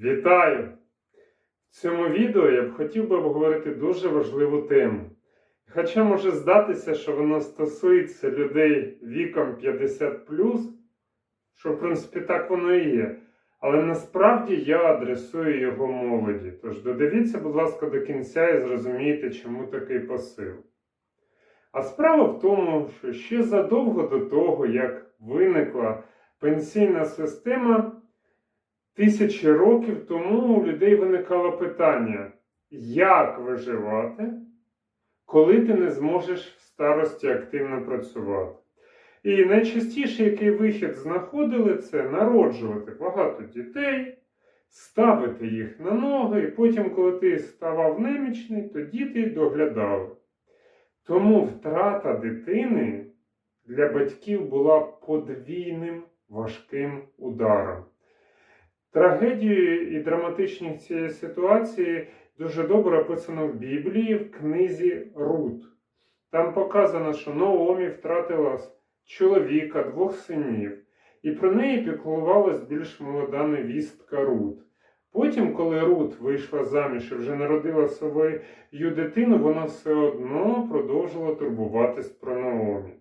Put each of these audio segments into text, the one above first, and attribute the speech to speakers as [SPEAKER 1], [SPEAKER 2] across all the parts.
[SPEAKER 1] Вітаю! В цьому відео я б хотів би обговорити дуже важливу тему. Хоча може здатися, що воно стосується людей віком 50, що в принципі так воно і є. Але насправді я адресую його молоді. Тож додивіться, будь ласка, до кінця і зрозумієте, чому такий посил. А справа в тому, що ще задовго до того, як виникла пенсійна система, тисячі років тому у людей виникало питання, як виживати, коли ти не зможеш в старості активно працювати. І найчастіше, який вихід знаходили, це народжувати багато дітей, ставити їх на ноги, і потім, коли ти ставав немічний, то діти доглядали. Тому втрата дитини для батьків була подвійним важким ударом. Трагедію і драматичність цієї ситуації дуже добре описано в Біблії в книзі Рут. Там показано, що Наомі втратила чоловіка, двох синів, і про неї піклувалась більш молода невістка Рут. Потім, коли Рут вийшла заміж і вже народила свою дитину, вона все одно продовжила турбуватись про Наомі.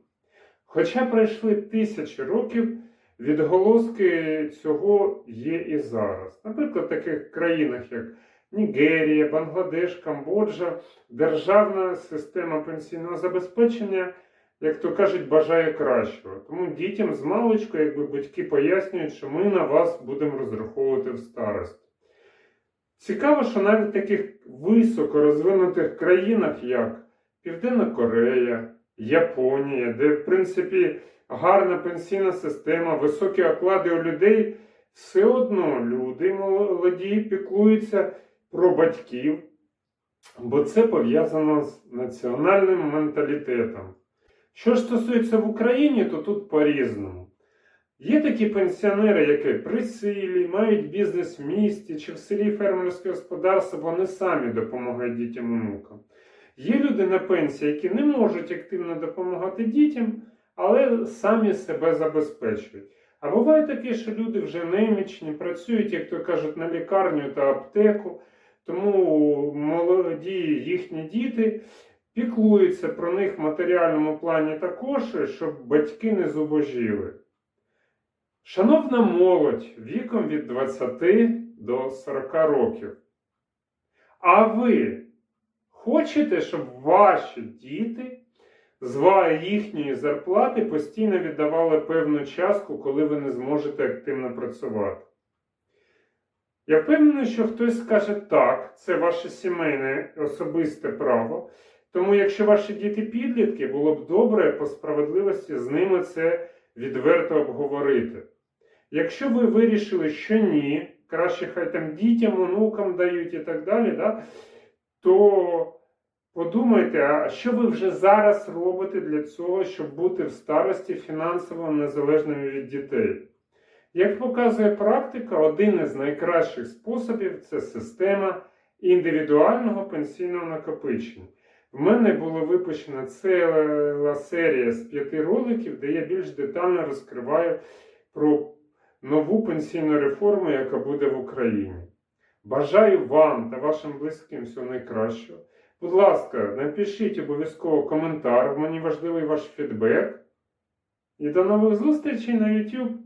[SPEAKER 1] Хоча пройшли тисячі років, відголоски цього є і зараз. Наприклад, в таких країнах, як Нігерія, Бангладеш, Камбоджа, державна система пенсійного забезпечення, як то кажуть, бажає кращого. Тому дітям з маличку, якби батьки пояснюють, що ми на вас будемо розраховувати в старості. Цікаво, що навіть в таких високо розвинутих країнах, як Південна Корея, Японія, де, в принципі, гарна пенсійна система, високі оклади у людей, все одно люди молоді піклуються про батьків, бо це пов'язано з національним менталітетом. Що ж стосується в Україні, то тут по-різному. Є такі пенсіонери, які при силі, мають бізнес в місті чи в селі фермерське господарство, вони самі допомагають дітям і внукам. Є люди на пенсії, які не можуть активно допомагати дітям, але самі себе забезпечують. А буває таке, що люди вже немічні, працюють, як то кажуть, на лікарню та аптеку, тому молоді їхні діти піклуються про них в матеріальному плані також, щоб батьки не зубожіли. Шановна молодь віком від 20 до 40 років. А ви хочете, щоб ваші діти з їхньої зарплати постійно віддавали певну частку, коли ви не зможете активно працювати? Я впевнений, що хтось скаже так, це ваше сімейне особисте право. Тому, якщо ваші діти підлітки, було б добре по справедливості з ними це відверто обговорити. Якщо ви вирішили, що ні, краще хай там дітям, онукам дають і так далі, да, то подумайте, а що ви вже зараз робите для цього, щоб бути в старості фінансово незалежними від дітей? Як показує практика, один із найкращих способів це система індивідуального пенсійного накопичення. В мене була випущена ціла серія з п'яти роликів, де я більш детально розкриваю про нову пенсійну реформу, яка буде в Україні. Бажаю вам та вашим близьким всього найкращого. Будь ласка, напишіть обов'язково коментар, мені важливий ваш фідбек. І до нових зустрічей на YouTube.